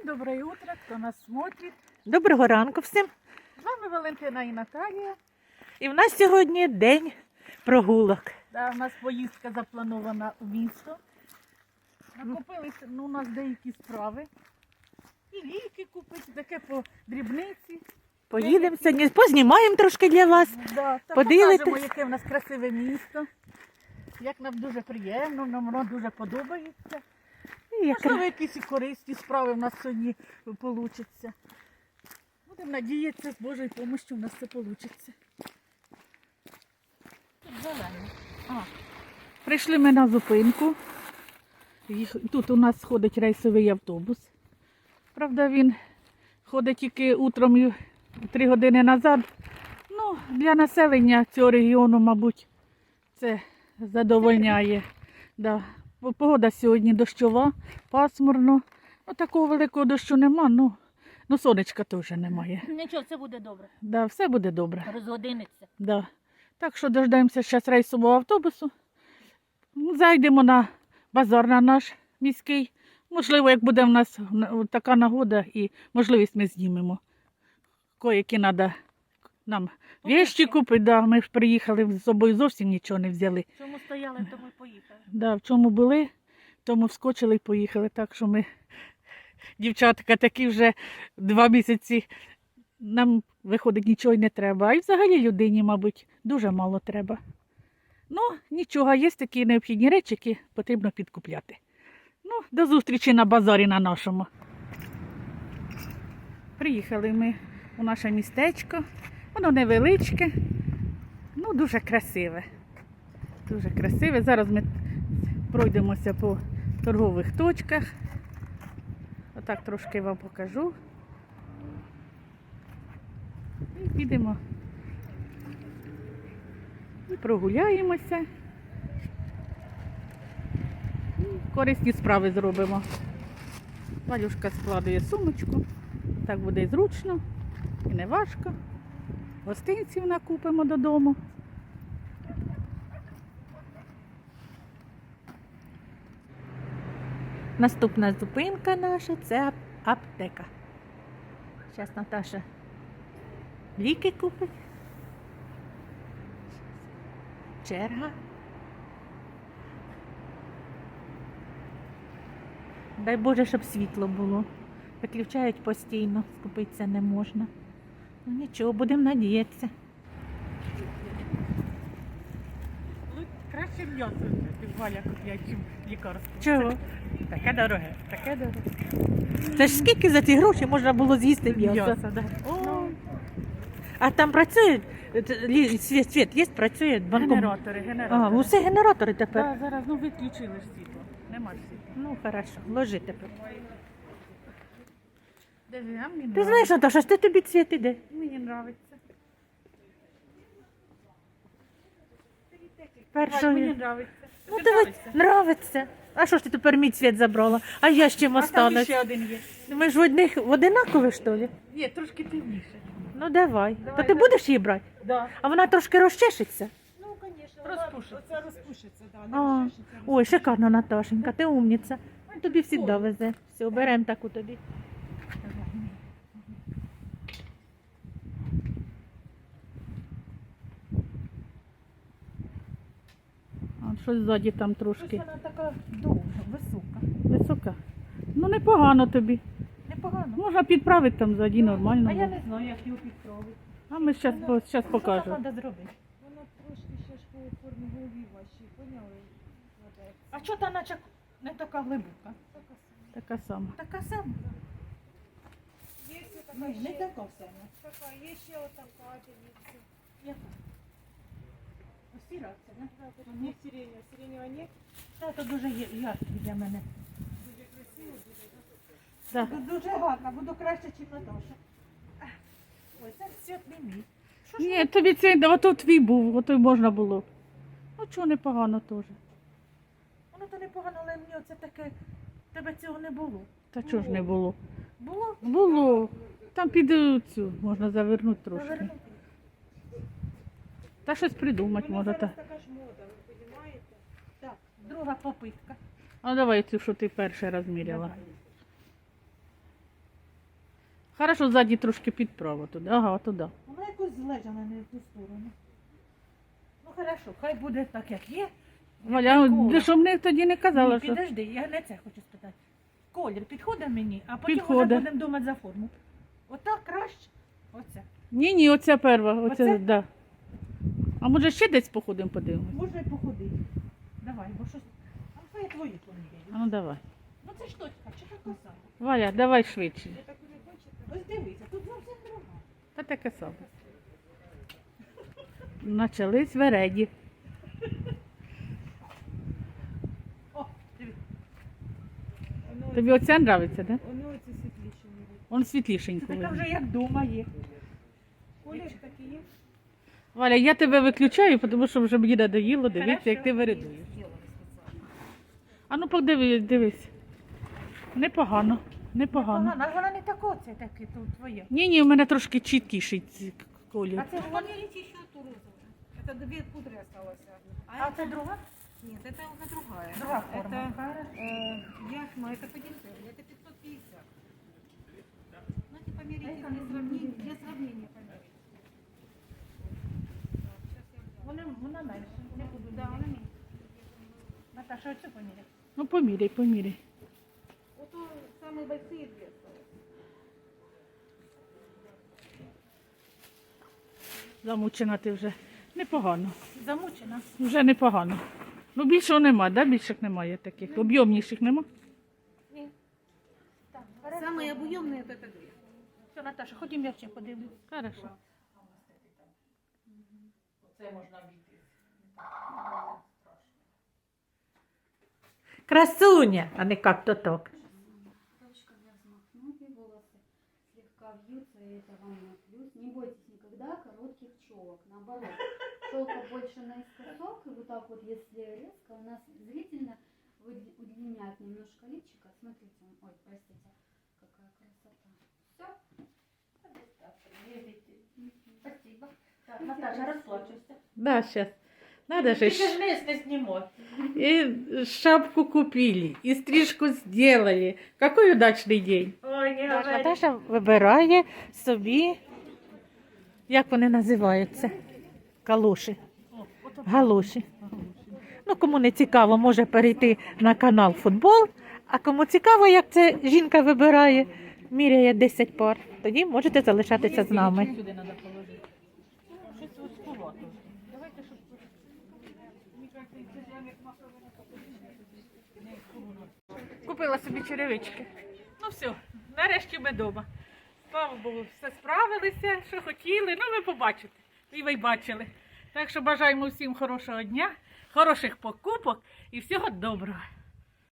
Всім доброе утро, хто нас смотрить. Доброго ранку всім. З вами Валентина і Наталія. І в нас сьогодні день прогулок. Да, у нас поїздка запланована у місто. Накопилися ну, у нас деякі справи. І ліки купити, таке по дрібниці. Поїдемо сьогодні, познімаємо трошки для вас. Да, та покажемо, яке в нас красиве місто. Як нам дуже приємно, нам воно дуже подобається. Можливо, якісь і корисні справи в нас сьогодні вийде. Будемо надіятися, з Божою допомогою в нас це вийде. Тут зелено. А. Прийшли ми на зупинку. Тут у нас ходить рейсовий автобус. Правда, він ходить тільки утром три години назад. Ну, для населення цього регіону, мабуть, це задовольняє. Да. Погода сьогодні дощова, пасмурно. Ну, такого великого дощу нема, ну, ну сонечка теж немає. Нічого, це буде добре. Да, все буде добре. Розгодиниться. Да. Так що дождаємося зараз рейсового автобусу. Зайдемо на базар на наш міський. Можливо, як буде в нас така нагода і можливість ми знімемо. Кое-які треба нам вещі купити. Да. Ми ж приїхали з собою зовсім нічого не взяли. В Чому стояли, то ми поїхали. Да, в чому були, тому вскочили і поїхали. Так що ми, дівчатка, такі вже два місяці. Нам виходить нічого й не треба. А й взагалі людині, мабуть, дуже мало треба. Ну, нічого, є такі необхідні речі, які потрібно підкупляти. Ну, до зустрічі на базарі на нашому. Приїхали ми у наше містечко. Воно невеличке, ну дуже красиве. Дуже красиве. Зараз ми пройдемося по торгових точках. Отак трошки вам покажу. І підемо. І прогуляємося. І корисні справи зробимо. Валюшка складує сумочку. Так буде і зручно і не важко. Гостинців накупимо додому. Наступна зупинка наша це аптека. Зараз Наташа ліки купить. Черга. Дай Боже, щоб світло було. Виключають постійно, скупитися не можна. Ну нічого, будемо надіятися. Краще м'ясо Валя купляє, ніж лікарство. Чого? Таке дороге, таке дороге. Це ж скільки за ті гроші можна було з'їсти м'ясо? да. О, А там працює е, світ, світ є, працює банком. генератори, А, усе генератори тепер. Да, зараз ну виключили ж світло. Нема ж світла. Ну, хорошо, ложи тепер. Диви, а мені Ти знаєш, Наташа, що тобі цвіт іде? Мені подобається. Першого. Мені подобається. Ну, дивись, нравиться. А що ж ти тепер мій цвіт забрала? А я з чим А там останусь? ще один є. Ми ж в одних в одинакові, що ли? Є, трошки темніше. Ну давай. Давай, То ти давай. будеш її брати? Да. А вона трошки розчешеться? Ну, звісно. Розпушиться. Оце розпушиться, так. А, ой, шикарно, Наташенька, ти умниця. Тобі завжди везе. Все, беремо таку тобі. Щось ззаді там трошки Вона така довга, висока. висока. Ну непогано тобі. Непогано. Можна підправити там ззаді нормально. А я буде. не знаю, як його підправити. А ми зараз зараз Що покажемо. там треба зробити? Вона трошки ще ж по формі голові вашій, поняли? А чого та наче не така глибока? Така сама. Така сама. Є ще така Ні, не ще, така сама. така, є ще отака, дивіться. Яка? Ось не? Не сирення, сиренева нет, Та, то дуже яркий для мене. дуже красиво буде. Да. Ду- Дуже гарна, буду краще, ніж Наташа. Ой, це світ не мій. Ні, тобі цей, ото твій був, ото й можна було. Ну чого непогано теж. Воно то непогано, але мені оце таке, тебе цього не було. Та чого ж не було? Було? Було. Там під цю можна завернути трошки. Завернути. Та щось придумати Вона може. зараз така ж мода, ви розумієте? Так, друга попитка. А давай цю, що ти перший раз міряла. Давай. Хорошо, ззаді трошки підправо туди. Ага, туди. Вона якось злежала не в ту сторону. Ну хорошо, хай буде так, як є. Валя, ти що мені тоді не казала, Ні, що. підожди, я не це хочу спитати. Колір підходить мені, а потім Підходить. вже будемо думати за форму. Отак краще. Оце. Ні, ні, оця перва. Оце, Оце? Да. А може ще десь походимо, подивимось? Можна й походити. Давай, бо щось. А це я твої А поміряю. ну давай. Ну це ж точка, чи така сама? Валя, давай швидше. Ви таку не хочете? Ось дивися, тут зовсім друга. Та таке саме. Начались вереді. О, диви. Тобі оця нравиться, да? воно оце світліше буде. Он світлішенько. Така видно. вже як вдома є. Колір такий? Валя, я тебе виключаю, тому що вже мені надоїло дивитися, як ти вередуєш. А ну подиви, дивись. Непогано. Непогано. Погано, а вона не така, це таке тут твоє. Ні, ні, у мене трошки чіткіший ці колір. А це ж вона. Померите еще ту розовую. Это две пудры осталось. А це друга? Нет, это уже другая. Друга форма. Это э, яхма, это подешевле, это 550. Знаете, померите для сравнения, для сравнения померите. Вона, вона менше. Не буду Да, она меньше. Наташа, оцю поміряй. Ну поміряй, поміряй. Вот то самые большие две осталось. Замучена ти вже. Непогано. Замучена. Вже непогано. Ну більшого нема, да? більших немає таких. Об'ємніших нема. Так, Самые объемные это две. Все, Наташа, ходім, я ще подивлюсь. Хорошо. Красуня, а не как то так. Точка для взмахнутые волосы слегка вьются, и это вам на плюс. Не бойтесь никогда коротких челок. Наоборот, челка больше наискосок, и вот так вот, если резко, у нас зрительно удлиняет немножко личико. Смотрите, ой, простите, какая красота. Все. Спасибо. Так, Наташа, розплачуйся. Да, сейчас. Надо же. Ти ж не знімати. И шапку купили, и стрижку сделали. Какой удачный день. Ой, не Так, говори. Наташа вибирає собі, як вони називаються? Калоші. Галоші. Ну, кому не цікаво, може перейти на канал футбол. А кому цікаво, як це жінка вибирає, міряє 10 пар, тоді можете залишатися з нами. Сюди треба положити. Щось вузькувато. Давайте, щоб... Купила собі черевички. Ну все, нарешті ми вдома. Слава Богу, все справилися, що хотіли. Ну, ви побачите. І ви бачили. Так що бажаємо всім хорошого дня, хороших покупок і всього доброго.